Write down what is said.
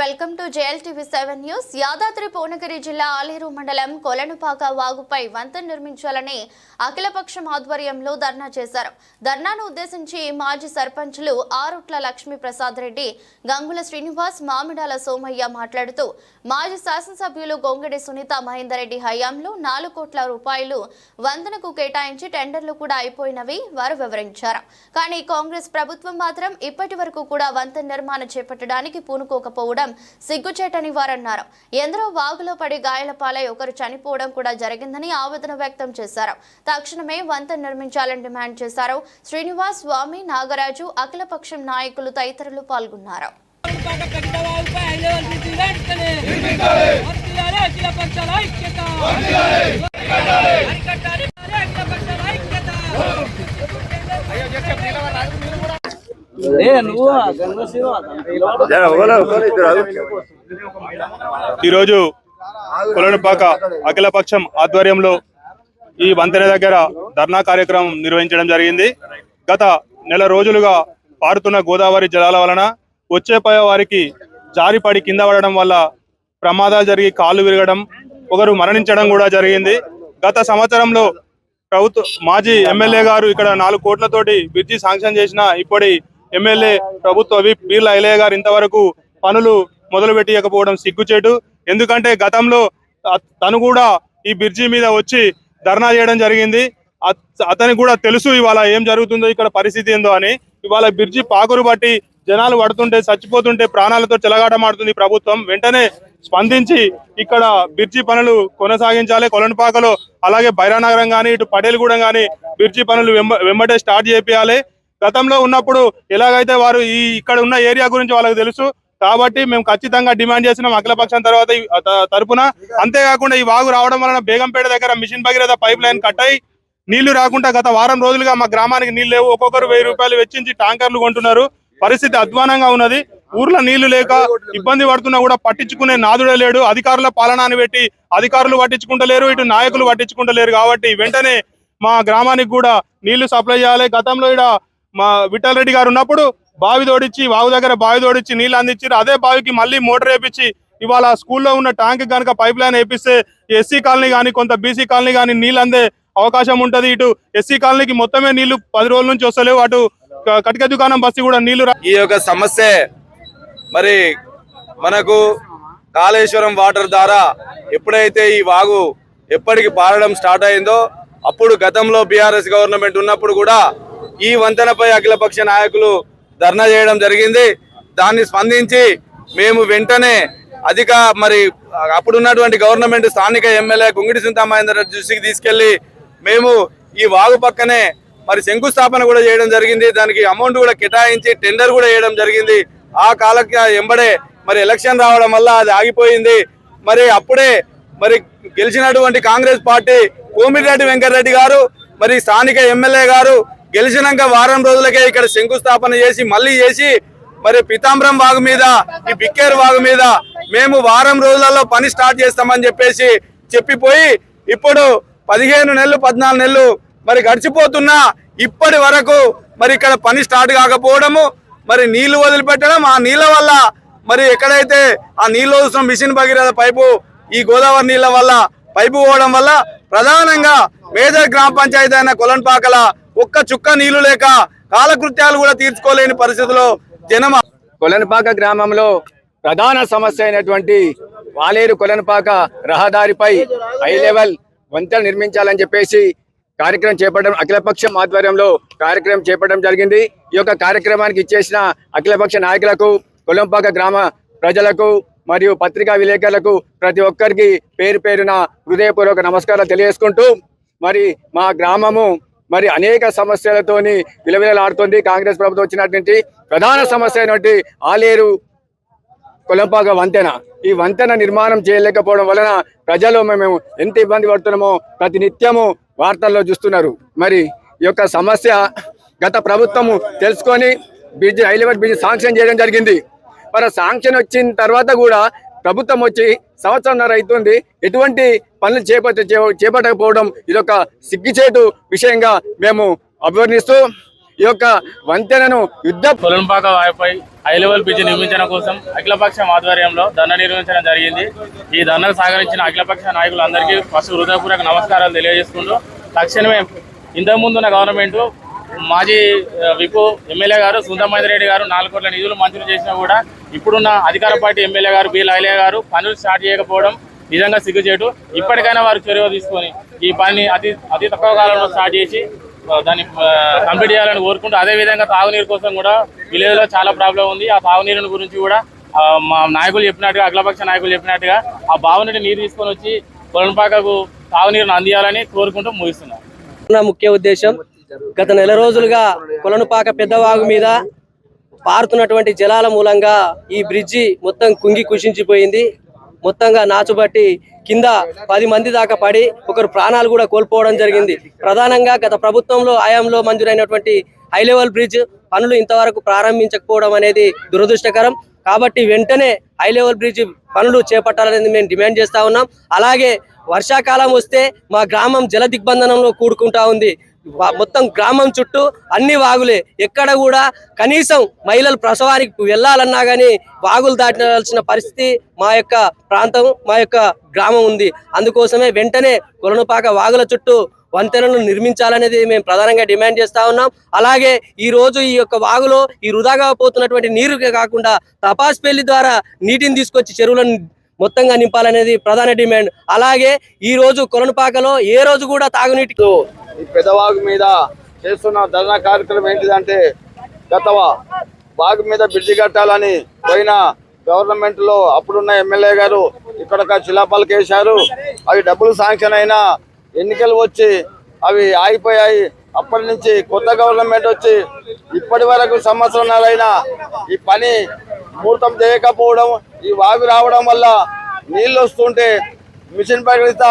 Welcome to JLTV seven news. Yadadri Bhuvanagiri జిల్లా ఆలేరు మండలం కొలనుపాక వాగుపై వంతెన నిర్మించాలని అఖిలపక్షం ఆధ్వర్యంలో ధర్నా చేశారు. ధర్నాను ఉద్దేశించి మాజీ సర్పంచులు ఆరుట్ల లక్ష్మీ ప్రసాద్ రెడ్డి గంగుల శ్రీనివాస్ మామిడాల సోమయ్య మాట్లాడుతూ మాజీ శాసనసభ్యులు గొంగడి సునీత మహేందర్ రెడ్డి హయాంలో నాలుగు కోట్ల రూపాయలు వంతెనకు కేటాయించి టెండర్లు కూడా అయిపోయినవి వారు వివరించారు. కానీ కాంగ్రెస్ ప్రభుత్వం మాత్రం ఇప్పటి కూడా వంతెన నిర్మాణం చేపట్టడానికి పూనుకోకపోవడం సిగ్గుచేటని వారన్నారు ఎందరో వాగులో పడి గాయాల పాలై ఒకరు చనిపోవడం కూడా జరిగిందని ఆవేదన వ్యక్తం చేశారు. తక్షణమే వంతెన నిర్మించాలని డిమాండ్ చేశారు. శ్రీనివాస్ స్వామి నాగరాజు అఖిలపక్షం నాయకులు తదితరులు పాల్గొన్నారు. అరికట్టాలి ఈరోజు కొలనుపాక అఖిలపక్షం ఆధ్వర్యంలో ఈ వంతెన దగ్గర ధర్నా కార్యక్రమం నిర్వహించడం జరిగింది. గత నెల రోజులుగా పారుతున్న గోదావరి జలాల వలన వచ్చేపోయే వారికి జారిపడి కింద పడడం వల్ల ప్రమాదాలు జరిగి కాళ్ళు విరగడం ఒకరు మరణించడం కూడా జరిగింది. గత సంవత్సరంలో ప్రభుత్వ మాజీ ఎమ్మెల్యే గారు ఇక్కడ నాలుగు కోట్లతోటి బ్రిడ్జి శాంక్షన్ చేసిన ఇప్పటి ఎమ్మెల్యే ప్రభుత్వ విప్ బీర్ల ఐలయ్య గారు ఇంతవరకు పనులు మొదలు పెట్టియకపోవడం సిగ్గుచేటు. ఎందుకంటే గతంలో తను కూడా ఈ బ్రిడ్జి మీద వచ్చి ధర్నా చేయడం జరిగింది. అతనికి కూడా తెలుసు ఇవాళ ఏం జరుగుతుందో ఇక్కడ పరిస్థితి ఏందో అని. ఇవాళ బ్రిడ్జి పాకురు బట్టి జనాలు పడుతుంటే చచ్చిపోతుంటే ప్రాణాలతో చెలగాటమాడుతుంది ప్రభుత్వం. వెంటనే స్పందించి ఇక్కడ బ్రిడ్జి పనులు కొనసాగించాలి. కొలనుపాకలో అలాగే బైరానగరం కానీ ఇటు పటేల్గూడెం కానీ బ్రిడ్జి పనులు వెంబ- వెంబటే స్టార్ట్ చేపియాలి. గతంలో ఉన్నప్పుడు ఎలాగైతే వారు ఈ ఇక్కడ ఉన్న ఏరియా గురించి వాళ్ళకి తెలుసు కాబట్టి మేము ఖచ్చితంగా డిమాండ్ చేసినాం అఖిలపక్షం తర్వాత తరపున. అంతేకాకుండా ఈ వాగు రావడం వలన బేగంపేట దగ్గర mission Bhagiratha pipeline cut అయి నీళ్ళు రాకుండా గత వారం రోజులుగా మా గ్రామానికి నీళ్ళు లేవు. ఒక్కొక్కరు వెయ్యి రూపాయలు వెచ్చించి ట్యాంకర్లు కొంటున్నారు. పరిస్థితి అధ్వానంగా ఉన్నది. ఊర్లో నీళ్ళు లేక ఇబ్బంది పడుతున్నా కూడా పట్టించుకునే నాదుడే లేడు. అధికారుల పాలనాన్ని పెట్టి అధికారులు పట్టించుకుంటలేరు. ఇటు నాయకులు పట్టించుకుంటలేరు కాబట్టి వెంటనే మా గ్రామానికి కూడా నీళ్ళు సప్లై చేయాలి. గతంలో ఇక్కడ మా విఠల్ రెడ్డి గారు ఉన్నప్పుడు బావి తోడిచ్చి వాగు దగ్గర బావి తోడిచ్చి నీళ్ళు అందించారు అదే బావికి మళ్ళీ మోటార్ వేపించి ఇవాళ స్కూల్లో ఉన్న ట్యాంక్ కనుక పైప్ లైన్ వేపిస్తే ఎస్సీ కాలనీ కానీ కొంత బీసీ కాలనీ కానీ నీళ్ళు అందే అవకాశం ఉంటుంది. ఇటు ఎస్సీ కాలనీకి మొత్తమే నీళ్ళు పది రోజుల నుంచి వస్తలేవు. అటు కటిక దుకాణం బస్సు కూడా నీళ్ళు రా- ఈ యొక్క సమస్య మరి మనకు కాళేశ్వరం వాటర్ ద్వారా ఎప్పుడైతే ఈ వాగు ఎప్పటికి పారడం స్టార్ట్ అయిందో అప్పుడు గతంలో బీఆర్ఎస్ గవర్నమెంట్ ఉన్నప్పుడు కూడా ఈ వంతెనపై అఖిలపక్ష నాయకులు ధర్నా చేయడం జరిగింది. దాన్ని స్పందించి మేము వెంటనే అధిక మరి అప్పుడున్నటువంటి గవర్నమెంట్ స్థానిక ఎమ్మెల్యే కుంగిడి సింతామహేందర్ రెడ్డి దృష్టికి తీసుకెళ్ళి మేము ఈ వాగు పక్కనే మరి శంకుస్థాపన కూడా చేయడం జరిగింది. దానికి అమౌంట్ కూడా కేటాయించి టెండర్ కూడా వేయడం జరిగింది. ఆ కాలకి ఎంబడే మరి ఎలక్షన్ రావడం వల్ల అది ఆగిపోయింది. మరి అప్పుడే మరి గెలిచినటువంటి కాంగ్రెస్ పార్టీ కోమిరెడ్డి వెంకటరెడ్డి గారు మరి స్థానిక ఎమ్మెల్యే గారు గెలిచినాక వారం రోజులకే ఇక్కడ శంకుస్థాపన చేసి మళ్ళీ చేసి మరి పితాంబరం వాగు మీద ఈ బిక్కేరు వాగు మీద మేము వారం రోజులలో పని స్టార్ట్ చేస్తామని చెప్పేసి చెప్పిపోయి ఇప్పుడు పదిహేను నెలలు పద్నాలుగు నెలలు మరి గడిచిపోతున్నా ఇప్పటి వరకు మరి ఇక్కడ పని స్టార్ట్ కాకపోవడము మరి నీళ్ళు వదిలిపెట్టడం ఆ నీళ్ళ వల్ల మరి ఎక్కడైతే ఆ నీళ్ళు వస్తున్న మిషన్ భగీరథ పైపు ఈ గోదావరి నీళ్ళ వల్ల పైపు పోవడం వల్ల ప్రధానంగా మేజర్ గ్రామ పంచాయతీ అయిన కొలన్పాకల ఒక్క చుక్క నీళ్ళు లేక కాలకృత్యాలు కూడా తీర్చుకోలేని పరిస్థితిలో జనం కొలనపాక గ్రామంలో ప్రధాన సమస్య అయినటువంటి వాలేరు కొలనపాక రహదారిపై హై లెవెల్ వంతెన నిర్మించాలని చెప్పేసి కార్యక్రమం చేపట్టడం అఖిలపక్షం ఆధ్వర్యంలో కార్యక్రమం చేపట్టడం జరిగింది. ఈ యొక్క కార్యక్రమానికి ఇచ్చేసిన అఖిలపక్ష నాయకులకు కొలంపాక గ్రామ ప్రజలకు మరియు పత్రికా విలేకరులకు ప్రతి ఒక్కరికి పేరు పేరున హృదయపూర్వక నమస్కారాలు తెలియజేసుకుంటూ మరి మా గ్రామము మరి అనేక సమస్యలతోని విలవిలలాడుతోంది. కాంగ్రెస్ ప్రభుత్వం వచ్చినటువంటి ప్రధాన సమస్య అయినటువంటి ఆలేరు కొలంపాక వంతెన. ఈ వంతెన నిర్మాణం చేయలేకపోవడం వలన ప్రజలు మేము ఎంత ఇబ్బంది పడుతున్నామో ప్రతి నిత్యము వార్తల్లో చూస్తున్నారు. మరి ఈ యొక్క సమస్య గత ప్రభుత్వము తెలుసుకొని బ్రిడ్జ్ హైలెవెల్ బ్రిడ్జ్ శాంక్షన్ చేయడం జరిగింది. మరి శాంక్షన్ వచ్చిన తర్వాత కూడా ప్రభుత్వం వచ్చి సంవత్సరంన్నర అవుతుంది. ఎటువంటి పనులు చేపట్ట చేపట్టకపోవడం ఇదొక సిగ్గుచేటు విషయంగా మేము అభివర్ణిస్తూ ఈ యొక్క వంతెనను యుద్ధ పొలంపాక వాయుపై హై లెవెల్ బ్రిడ్జ్ నిర్మించడం కోసం అఖిలపక్షం ఆధ్వర్యంలో ధర్నా నిర్వహించడం జరిగింది. ఈ ధర్నాకు సహకరించిన అఖిలపక్ష నాయకులందరికీ ఫస్ట్ హృదయపూర్వక నమస్కారాలు తెలియజేసుకుంటూ తక్షణమే ఇంతకుముందున్న గవర్నమెంట్ మాజీ విపు ఎమ్మెల్యే గారు సుందరమహేందర్ రెడ్డి గారు నాలుగు కోట్ల నిధులు మంజూరు చేసినా కూడా ఇప్పుడున్న అధికార పార్టీ ఎమ్మెల్యే గారు బి లైలయ్య గారు పనులు స్టార్ట్ చేయకపోవడం నిజంగా సిగ్గుచేటు. ఇప్పటికైనా వారు చొరవ తీసుకొని ఈ పని అతి అతి తక్కువ కాలంలో స్టార్ట్ చేసి దాన్ని కంప్లీట్ చేయాలని కోరుకుంటూ అదే విధంగా తాగునీరు కోసం కూడా విలేజ్లో చాలా ప్రాబ్లం ఉంది. ఆ తాగునీరు గురించి కూడా మా నాయకులు చెప్పినట్టుగా అఖిలపక్ష నాయకులు చెప్పినట్టుగా ఆ బావి నుండి నీరు తీసుకొని వచ్చి కొలంపాకకు తాగునీరును అందియాలని కోరుకుంటూ ముగిస్తున్నాం. నా ముఖ్య ఉద్దేశం గత నెల రోజులుగా కొలనుపాక పెద్దవాగు మీద పారుతున్నటువంటి జలాల మూలంగా ఈ బ్రిడ్జి మొత్తం కుంగి కుషించిపోయింది. మొత్తంగా నాచుబట్టి కింద పది మంది దాకా పడి ఒకరు ప్రాణాలు కూడా కోల్పోవడం జరిగింది. ప్రధానంగా గత ప్రభుత్వంలో ఆయాంలో మంజూరైనటువంటి హై లెవెల్ బ్రిడ్జ్ పనులు ఇంతవరకు ప్రారంభించకపోవడం అనేది దురదృష్టకరం. కాబట్టి వెంటనే హై లెవెల్ బ్రిడ్జ్ పనులు చేపట్టాలనేది మేము డిమాండ్ చేస్తా ఉన్నాం. అలాగే వర్షాకాలం వస్తే మా గ్రామం జల దిగ్బంధనంలో కూడుకుంటా ఉంది. మొత్తం గ్రామం చుట్టూ అన్ని వాగులే. ఎక్కడ కూడా కనీసం మహిళలు ప్రసవానికి వెళ్ళాలన్నా కానీ వాగులు దాటాల్సిన పరిస్థితి మా యొక్క ప్రాంతం మా యొక్క గ్రామం ఉంది. అందుకోసమే వెంటనే కొలనుపాక వాగుల చుట్టూ వంతెనలు నిర్మించాలనేది మేము ప్రధానంగా డిమాండ్ చేస్తా ఉన్నాం. అలాగే ఈ రోజు ఈ యొక్క వాగులో ఈ వృధాగా పోతున్నటువంటి నీరు కాకుండా తపాస్ పెళ్ళి ద్వారా నీటిని తీసుకొచ్చి చెరువులను మొత్తంగా నింపాలనేది ప్రధాన డిమాండ్. అలాగే ఈ రోజు కొలనుపాకలో ఏ రోజు కూడా తాగునీటికి ఈ పెదవాగు మీద చేస్తున్న ధర్నా కార్యక్రమం ఏంటిదంటే గత బాగు వాగు మీద బ్రిడ్జి కట్టాలని పోయిన గవర్నమెంట్లో అప్పుడున్న ఎమ్మెల్యే గారు ఇక్కడ ఒక శిలాపాలకు వేశారు అవి డబ్బులు శాంక్షన్ అయినా ఎన్నికలు వచ్చి అవి ఆగిపోయాయి. అప్పటి నుంచి కొత్త గవర్నమెంట్ వచ్చి ఇప్పటి వరకు సంవత్సరాలైనా ఈ పని ముహూర్తం చేయకపోవడం ఈ వాగు రావడం వల్ల నీళ్ళు వస్తుంటే మిషన్ ప్రకటిస్తా